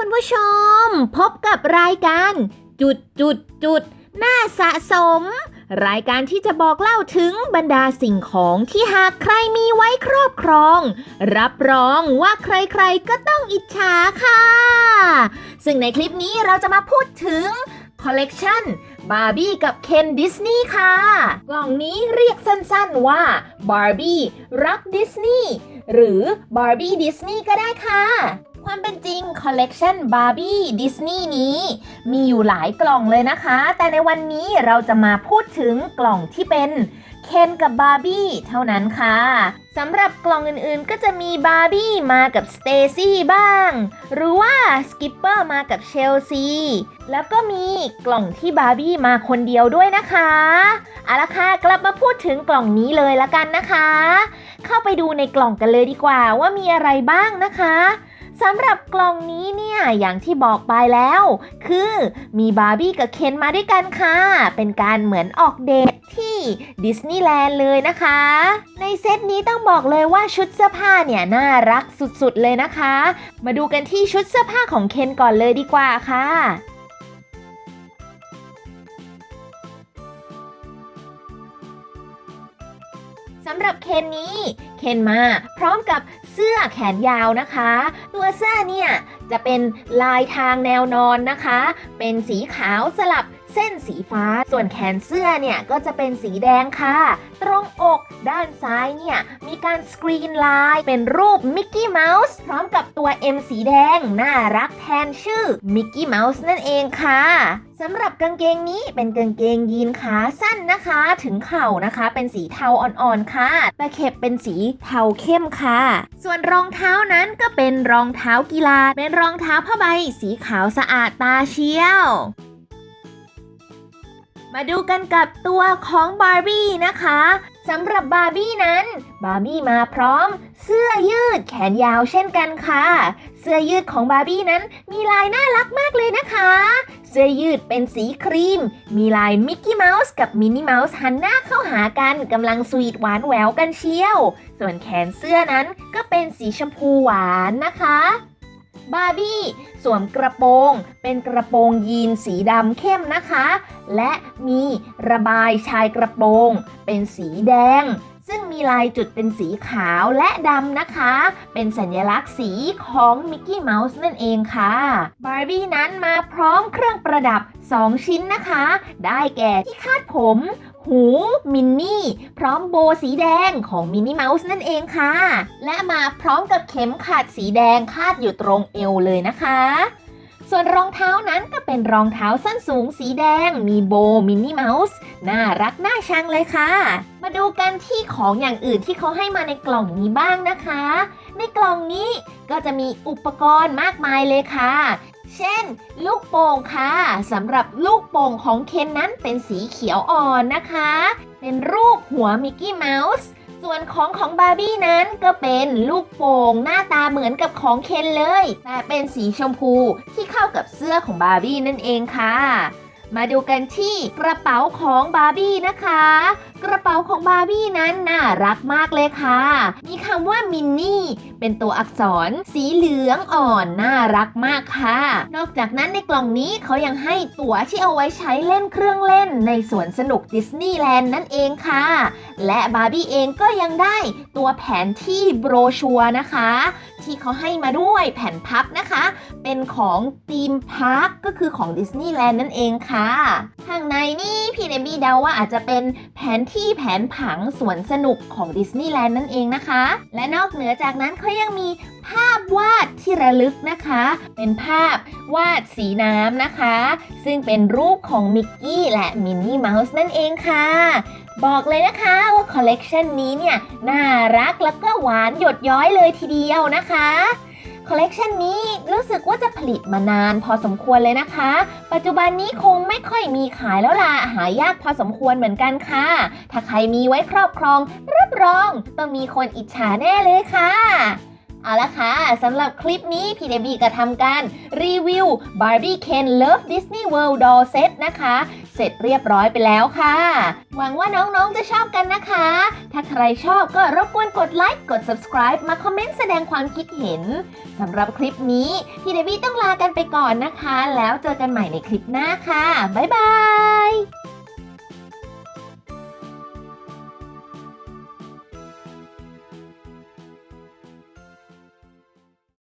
ุณผู้ชม พบกับรายการ จุดจุดจุดหน้าสะสม รายการที่จะบอกเล่าถึงบรรดาสิ่งของที่หากใครมีไว้ครอบครอง รับรองว่าใครๆก็ต้องอิจฉาค่ะ ซึ่งในคลิปนี้เราจะมาพูดถึงคอลเลกชันบาร์บี้กับเคนดิสนีย์ค่ะ กล่องนี้เรียกสั้นๆว่าบาร์บี้รักดิสนีย์หรือบาร์บี้ดิสนีย์ก็ได้ค่ะ ความเป็นจริงคอลเลกชันบาร์บี้ดิสนีย์นี้ มีอยู่หลายกล่องเลยนะคะ แต่ในวันนี้เราจะมาพูดถึงกล่องที่เป็นเคนกับบาร์บี้เท่านั้นค่ะสำหรับกล่องอื่นๆ ก็จะมีบาร์บี้มากับสเตซี่บ้าง หรือว่าสกิปเปอร์มากับเชลซีแล้วก็มีกล่องที่บาร์บี้มาคนเดียวด้วยนะคะเอาละค่ะกลับมาพูดถึงกล่องนี้เลยละกันนะคะ เข้าไปดูในกล่องกันเลยดีกว่าว่ามีอะไรบ้างนะคะ สำหรับกล่องนี้เนี่ย อย่างที่บอกไปแล้ว คือมีบาร์บี้กับเคนมาด้วยกันค่ะ เป็นการเหมือนออกเดทที่ดิสนีย์แลนด์เลยนะคะ ในเซตนี้ต้องบอกเลยว่าชุดเสื้อผ้าเนี่ย น่ารักสุดๆเลยนะคะ มาดูกันที่ชุดเสื้อผ้าของเคนก่อนเลยดีกว่าค่ะสำหรับเคนนี้ เคนมาพร้อมกับ สื้อแขนยาวนะคะ ตัวเสื้อเนี่ยจะเป็นลายทางแนวนอนนะคะ เป็นสีขาวสลับ เส้นสีฟ้า ส่วนแขนเสื้อเนี่ยก็จะเป็นสีแดงค่ะ ตรงอกด้านซ้ายเนี่ยมีการสกรีนลายเป็นรูปมิกกี้เมาส์พร้อมกับตัว M สีแดง น่ารักแทนชื่อมิกกี้เมาส์นั่นเองค่ะสำหรับกางเกงนี้เป็นกางเกงยีนขาสั้นนะคะ ถึงเข่านะคะ เป็นสีเทาอ่อนๆค่ะตะเข็บเป็นสีเทาเข้มค่ะ ส่วนรองเท้านั้นก็เป็นรองเท้ากีฬา เป็นรองเท้าผ้าใบสีขาวสะอาดตาเชียว มาดูกันกับตัวของบาร์บี้นะคะสำหรับบาร์บี้นั้น บาร์บี้มาพร้อม เสื้อยืดแขนยาวเช่นกันค่ะ เสื้อยืดของบาร์บี้นั้นมีลายน่ารักมากเลยนะคะ เสื้อยืดเป็นสีครีม มีลายมิกกี้เมาส์กับมินนี่เมาส์หันหน้าเข้าหากันกำลังสวีทหวานแหววกันเชียว ส่วนแขนเสื้อนั้นก็เป็นสีชมพูหวานนะคะ บาร์บี้สวมกระโปรง เป็นกระโปรงยีนสีดำเข้มนะคะ และมีระบายชายกระโปรง เป็นสีแดง ซึ่งมีลายจุดเป็นสีขาวและดำนะคะ เป็นสัญลักษณ์สีของมิกกี้เมาส์นั่นเองค่ะบาร์บี้นั้นมาพร้อมเครื่องประดับ 2 ชิ้นนะคะ ได้แก่ที่คาดผม หูมินนี่พร้อมโบสีแดงของมินนี่เมาส์นั่นเองค่ะ และมาพร้อมกับเข็มขัดสีแดงคาดอยู่ตรงเอวเลยนะคะ ส่วนรองเท้านั้นก็เป็นรองเท้าส้นสูงสีแดง มีโบมินนี่เมาส์น่ารักน่าชังเลยค่ะ มาดูกันที่ของอย่างอื่นที่เขาให้มาในกล่องนี้บ้างนะคะ ในกล่องนี้ก็จะมีอุปกรณ์มากมายเลยค่ะ เช่น ลูกโป่งค่ะสำหรับลูกโป่งของเคนนั้นเป็นสีเขียวอ่อนนะคะ เป็นรูปหัวมิกกี้เมาส์ส่วนของของบาร์บี้นั้นก็เป็นลูกโป่งหน้าตาเหมือนกับของเคนเลย แต่เป็นสีชมพูที่เข้ากับเสื้อของบาร์บี้นั่นเองค่ะ มาดูกันที่กระเป๋าของบาร์บี้นะคะ กระเป๋าของบาร์บี้นั้นน่ารักมากเลยค่ะ มีคำว่ามินนี่เป็นตัวอักษรสีเหลืองอ่อนน่ารักมากค่ะ นอกจากนั้นในกล่องนี้เขายังให้ตั๋วที่เอาไว้ใช้เล่นเครื่องเล่นในสวนสนุกดิสนีย์แลนด์นั่นเองค่ะ และบาร์บี้เองก็ยังได้ตัวแผนที่โบรชัวนะคะ ที่เขาให้มาด้วยแผ่นพับนะคะ เป็นของธีมพาร์คก็คือของดิสนีย์แลนด์นั่นเองค่ะข้างในนี่พี่เดบี้เดาว่าอาจจะเป็นแผนที่แผนผังสวนสนุกของดิสนีย์แลนด์นั่นเองนะคะ และนอกเหนือจากนั้นเขายังมีภาพวาดที่ระลึกนะคะ เป็นภาพวาดสีน้ำนะคะ ซึ่งเป็นรูปของมิกกี้และมินนี่เมาส์นั่นเองค่ะ บอกเลยนะคะว่าคอลเลกชันนี้เนี่ยน่ารักแล้วก็หวานหยดย้อยเลยทีเดียวนะคะคอลเลกชันนี้รู้สึกว่าจะผลิตมานานพอสมควรเลยนะคะ ปัจจุบันนี้คงไม่ค่อยมีขายแล้วล่ะหายากพอสมควรเหมือนกันค่ะ ถ้าใครมีไว้ครอบครอง รับรองต้องมีคนอิจฉาแน่เลยค่ะ เอาละค่ะ สำหรับคลิปนี้พี่เดบี้ก็ทำการรีวิว Barbie Ken Love Disney World Doll Set นะคะ เสร็จเรียบร้อยไปแล้วค่ะ หวังว่าน้องๆจะชอบกันนะคะ ถ้าใครชอบก็รบกวนกดไลค์กด subscribe มาคอมเมนต์แสดงความคิดเห็นสำหรับคลิปนี้ พี่เดบี้ต้องลากันไปก่อนนะคะ แล้วเจอกันใหม่ในคลิปหน้าค่ะ บ๊ายบาย